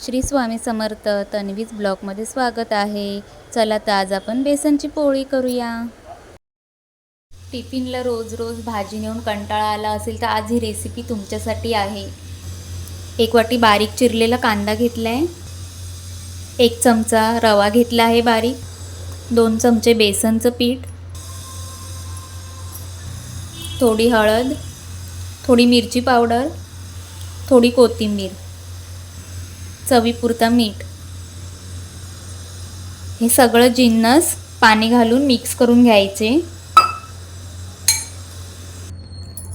श्री स्वामी समर्थ तन्वीज ब्लॉकमध्ये स्वागत आहे. चला तर आज आपण बेसनची पोळी करूया. टिफिनला रोज रोज भाजी नेऊन कंटाळा आला असेल तर आज ही रेसिपी तुमच्यासाठी आहे. एक वाटी बारीक चिरलेला कांदा घेतला आहे एक चमचा रवा घेतला आहे बारीक. दोन चमचे बेसनचं पीठ. थोडी हळद. थोडी मिरची पावडर. थोडी कोथिंबीर. चवीपुरता मीठ. हे सगळं जिन्नस पाणी घालून मिक्स करून घ्यायचे.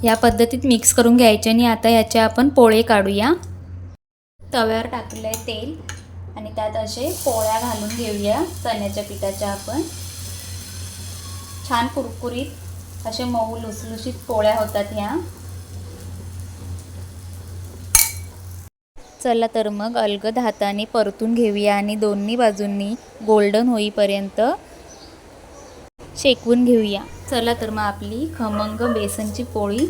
या पद्धतीत मिक्स करून घ्यायचे आणि आता याचे आपण पोळे काढूया. तव्यावर टाकलं आहे तेल आणि त्यात असे पोळ्या घालून घेऊया चण्याच्या पिठाच्या आपण. छान कुरकुरीत असे मऊ लुसलुशीत पोळ्या होतात ह्या. चला तर मग अलगद हाताने परतून घेऊया आणि दोन्ही बाजूंनी गोल्डन होईपर्यंत शेकवून घेऊया. चला तर मग आपली खमंग बेसनची पोळी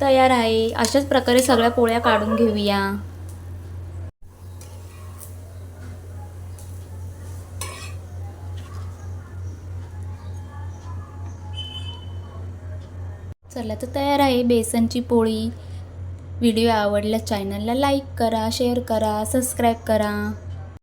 तयार आहे. अशाच प्रकारे सगळ्या पोळ्या काढून घेऊया. चला तर तयार आहे बेसनची पोळी. व्हिडिओ आवडल्यास चॅनलला लाईक करा शेअर करा सबस्क्राईब करा.